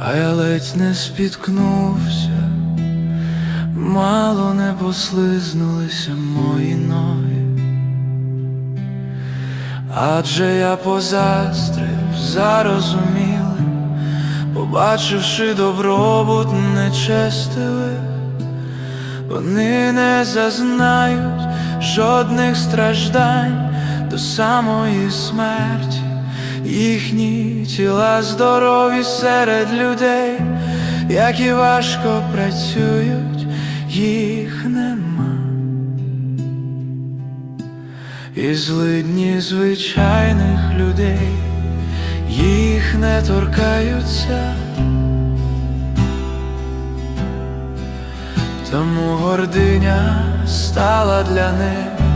а я ледь не спіткнувся, мало не послизнулися мої ноги, адже я позастрив зарозумілим, побачивши добробут нечестивих, вони не зазнають жодних страждань до самої смерті. Їхні тіла здорові серед людей, які важко працюють, їх нема. І злидні звичайних людей, їх не торкаються. Тому гординя стала для них